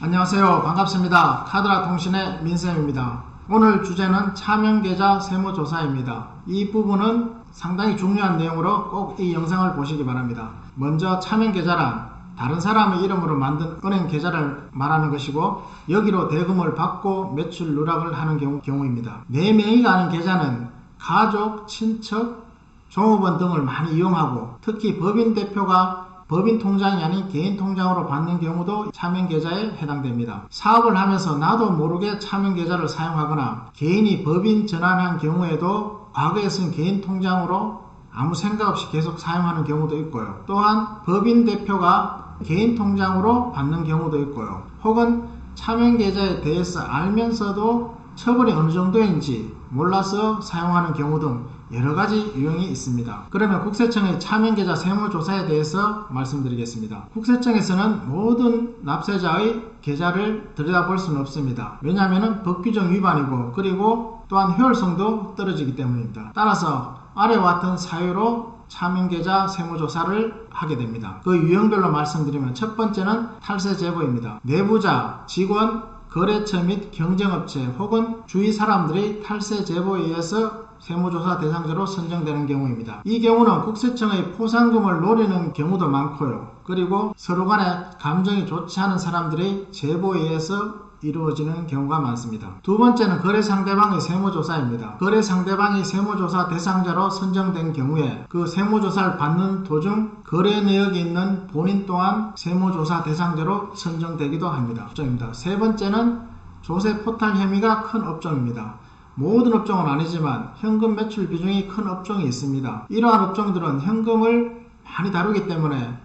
안녕하세요. 반갑습니다. 카드라 통신의 민쌤입니다. 오늘 주제는 차명계좌 세무조사입니다. 이 부분은 상당히 중요한 내용으로 꼭 이 영상을 보시기 바랍니다. 먼저 차명계좌란 다른 사람의 이름으로 만든 은행 계좌를 말하는 것이고 여기로 대금을 받고 매출 누락을 하는 경우, 경우입니다. 네 명이가 하는 계좌는 가족, 친척, 종업원 등을 많이 이용하고 특히 법인 대표가 법인 통장이 아닌 개인 통장으로 받는 경우도 차명 계좌에 해당됩니다. 사업을 하면서 나도 모르게 차명 계좌를 사용하거나 개인이 법인 전환한 경우에도 과거에 쓴 개인 통장으로 아무 생각 없이 계속 사용하는 경우도 있고요. 또한 법인 대표가 개인 통장으로 받는 경우도 있고요. 혹은 차명 계좌에 대해서 알면서도 처벌이 어느 정도인지 몰라서 사용하는 경우 등 여러 가지 유형이 있습니다. 그러면 국세청의 차명계좌 세무조사에 대해서 말씀드리겠습니다. 국세청에서는 모든 납세자의 계좌를 들여다볼 수는 없습니다. 왜냐하면 법규정 위반이고 그리고 또한 효율성도 떨어지기 때문입니다. 따라서 아래와 같은 사유로 차명계좌 세무조사를 하게 됩니다. 그 유형별로 말씀드리면 첫 번째는 탈세 제보입니다. 내부자, 직원, 거래처 및 경쟁업체 혹은 주위 사람들의 탈세 제보에 의해서 세무조사 대상자로 선정되는 경우입니다. 이 경우는 국세청의 포상금을 노리는 경우도 많고요. 그리고 서로 간에 감정이 좋지 않은 사람들의 제보에 의해서 이루어지는 경우가 많습니다. 두 번째는 거래 상대방의 세무조사입니다. 거래 상대방이 세무조사 대상자로 선정된 경우에 그 세무조사를 받는 도중 거래 내역이 있는 본인 또한 세무조사 대상자로 선정되기도 합니다. 업종입니다. 세 번째는 조세 포탈 혐의가 큰 업종입니다. 모든 업종은 아니지만 현금 매출 비중이 큰 업종이 있습니다. 이러한 업종들은 현금을 많이 다루기 때문에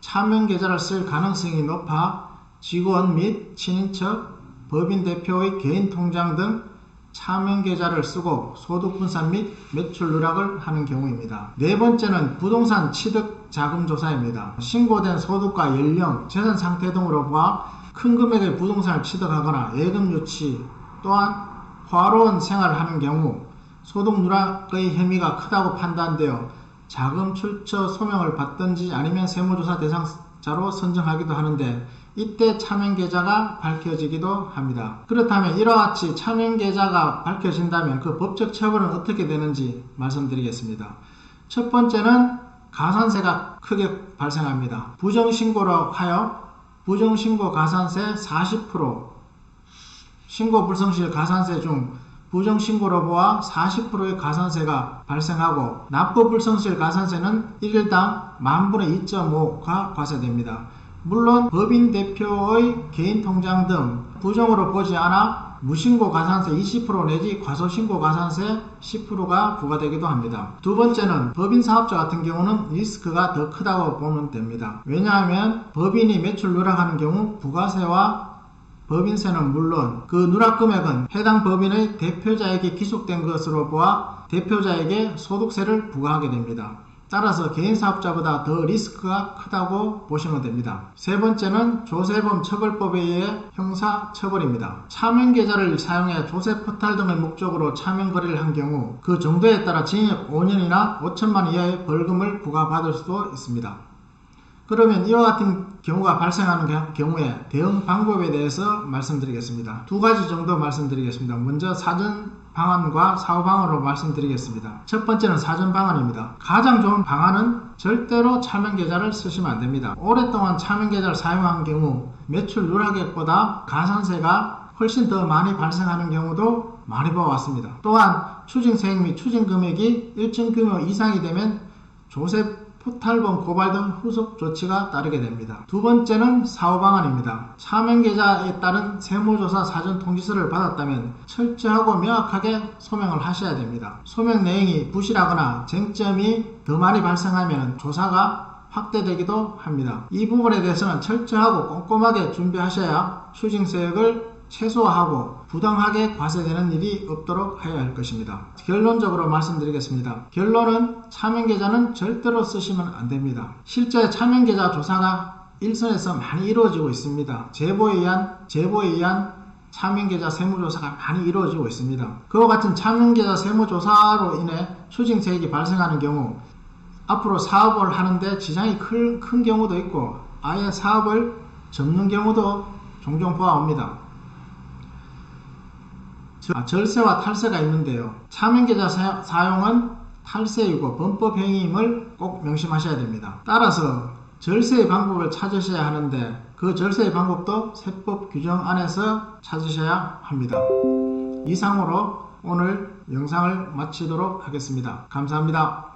차명 계좌를 쓸 가능성이 높아 직원 및 친인척, 법인 대표의 개인 통장 등 차명 계좌를 쓰고 소득 분산 및 매출 누락을 하는 경우입니다. 네 번째는 부동산 취득 자금 조사입니다. 신고된 소득과 연령, 재산 상태 등으로 보아 큰 금액의 부동산을 취득하거나 예금 유치 또한 화로원 생활을 하는 경우 소득 누락의 혐의가 크다고 판단되어 자금 출처 소명을 받든지 아니면 세무조사 대상자로 선정하기도 하는데 이때 차명 계좌가 밝혀지기도 합니다. 그렇다면 이와 같이 차명 계좌가 밝혀진다면 그 법적 처벌은 어떻게 되는지 말씀드리겠습니다. 첫 번째는 가산세가 크게 발생합니다. 부정신고로 하여 부정신고 가산세 40% 신고 불성실 가산세 중 부정신고로 보아 40%의 가산세가 발생하고 납부 불성실 가산세는 1일당 만분의 2.5가 과세됩니다. 물론 법인 대표의 개인 통장 등 부정으로 보지 않아 무신고 가산세 20% 내지 과소신고 가산세 10%가 부과되기도 합니다. 두 번째는 법인 사업자 같은 경우는 리스크가 더 크다고 보면 됩니다. 왜냐하면 법인이 매출 누락하는 경우 부가세와 법인세는 물론 그 누락 금액은 해당 법인의 대표자에게 기속된 것으로 보아 대표자에게 소득세를 부과하게 됩니다. 따라서 개인 사업자보다 더 리스크가 크다고 보시면 됩니다. 세 번째는 조세범 처벌법에 의해 형사 처벌입니다. 차명 계좌를 사용해 조세 포탈 등의 목적으로 차명 거래를 한 경우 그 정도에 따라 징역 5년이나 5천만 원 이하의 벌금을 부과받을 수도 있습니다. 그러면 이와 같은 경우가 발생하는 경우에 대응 방법에 대해서 말씀드리겠습니다. 두 가지 정도 말씀드리겠습니다. 먼저 사전 방안과 사후 방안으로 말씀드리겠습니다. 첫 번째는 사전 방안입니다. 가장 좋은 방안은 절대로 차명 계좌를 쓰시면 안 됩니다. 오랫동안 차명 계좌를 사용한 경우 매출 누락액보다 가산세가 훨씬 더 많이 발생하는 경우도 많이 봐왔습니다. 또한 추징세액 및 추징금액이 일정 규모 이상이 되면 조세 포탈범 고발 등 후속 조치가 따르게 됩니다. 두 번째는 사후 방안입니다. 차명 계좌에 따른 세무조사 사전 통지서를 받았다면 철저하고 명확하게 소명을 하셔야 됩니다. 소명 내용이 부실하거나 쟁점이 더 많이 발생하면 조사가 확대되기도 합니다. 이 부분에 대해서는 철저하고 꼼꼼하게 준비하셔야 추징세액을 최소화하고 부당하게 과세되는 일이 없도록 하여야 할 것입니다. 결론적으로 말씀드리겠습니다. 결론은 차명계좌는 절대로 쓰시면 안 됩니다. 실제 차명계좌 조사가 일선에서 많이 이루어지고 있습니다. 제보에 의한 제보에 의한 차명계좌 세무조사가 많이 이루어지고 있습니다. 그와 같은 차명계좌 세무조사로 인해 추징세액이 발생하는 경우 앞으로 사업을 하는데 지장이 큰, 큰 경우도 있고 아예 사업을 접는 경우도 종종 보아옵니다. 저- 아, 절세와 탈세가 있는데요. 차명계좌 사- 사용은 탈세이고 범법 행위임을 꼭 명심하셔야 됩니다. 따라서 절세의 방법을 찾으셔야 하는데 그 절세의 방법도 세법 규정 안에서 찾으셔야 합니다. 이상으로 오늘 영상을 마치도록 하겠습니다. 감사합니다.